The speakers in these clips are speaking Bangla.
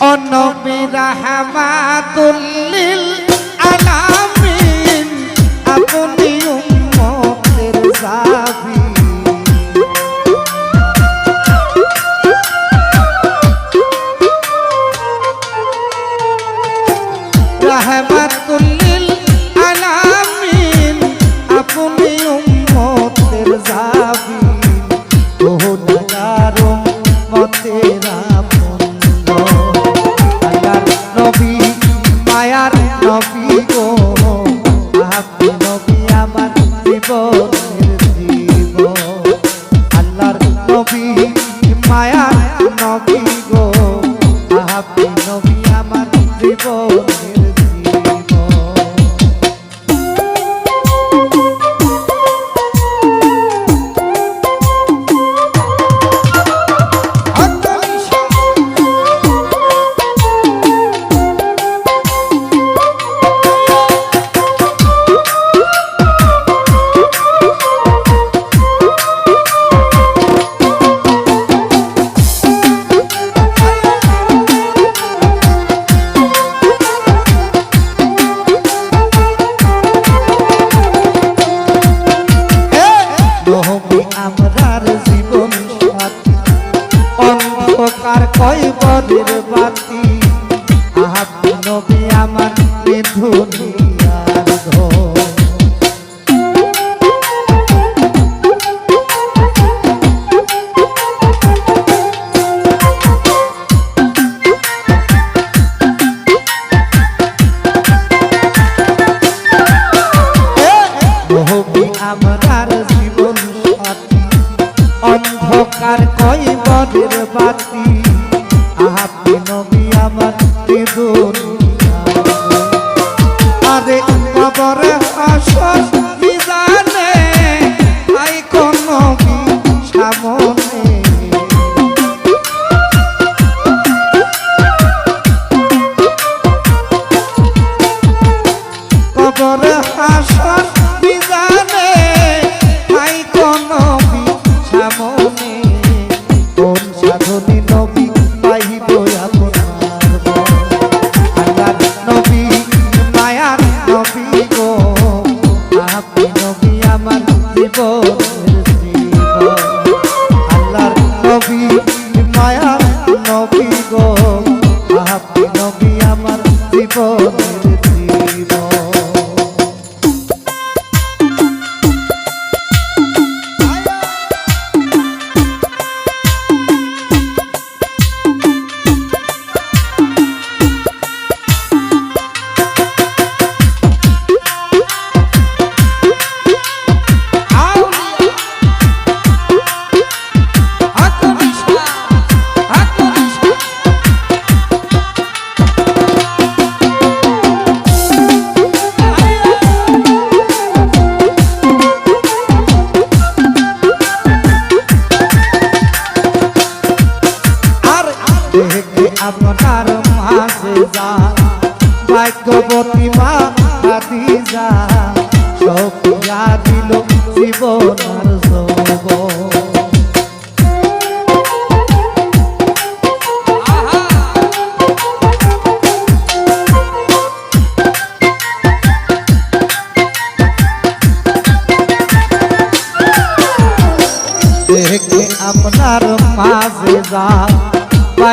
অনবী আলামিন আপনি উম্মতের সাবি। রাহমাতুল্লিল আলামিন আপনি উম্মতের সাবি। নবী আমার মিথুনী পথ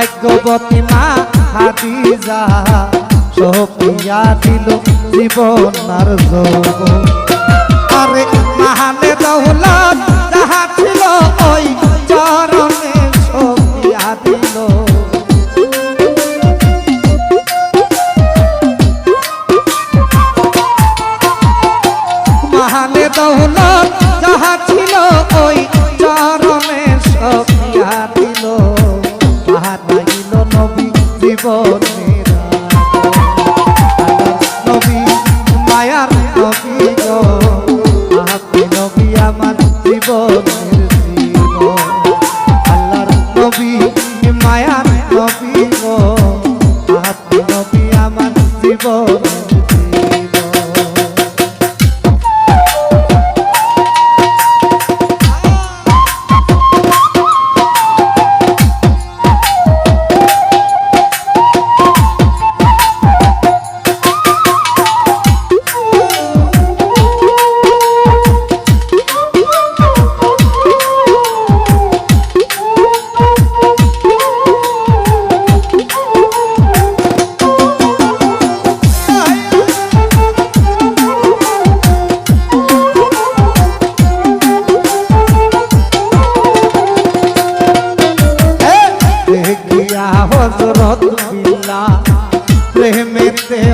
ভাগ্যবতী মা হাদিজা সপিয়া দিল জীবন আর আরে মাহানে দৌলত, যাহা ছিল ওই চরণে সপিয়া দিল। boga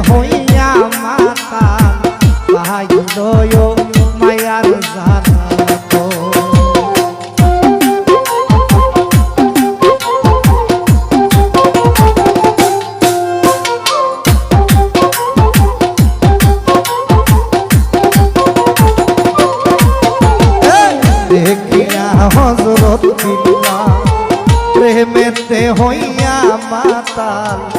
হইয়া মাতা পাইল মায়ার জানা হজরত প্রেমেতে হইয়া মাতাল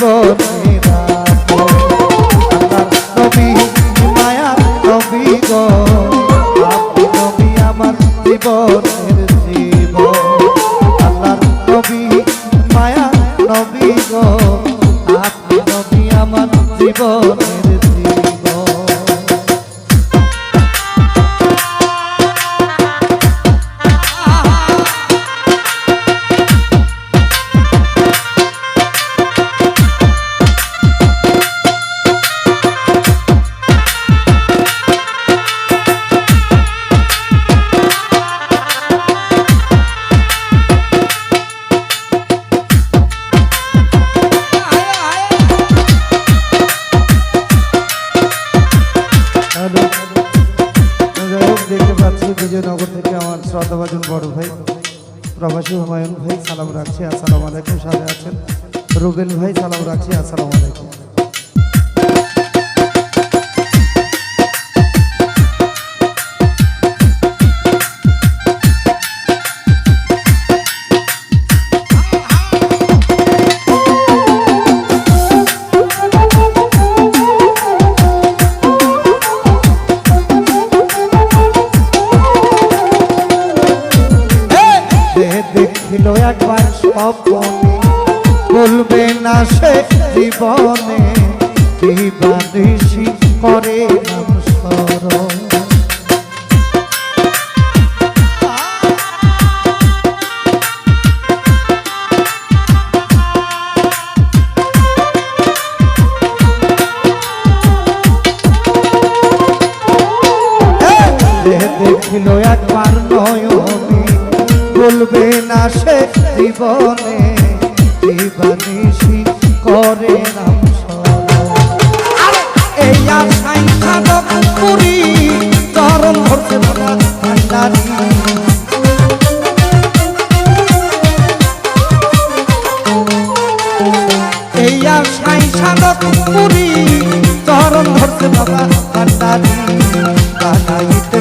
জীবনের প্রবাসী হুমায়ুন ভাই, সালাম রাখছি। আসসালামু আলাইকুম, সাথে আছেন রুবেল ভাই, সালাম রাখছি। আসসালামু আলাইকুম। জীবনে দিবানিশি করে নাম একবার নয়নে বলবে না সে জীবনে জীবনিশি করে নাম স্মরণ। এই আশাই সাধক পুরী, চরণ ধরতে বাবা ভান্ডারী এই আশাই সাধক পুরী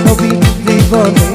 নবী জীবনে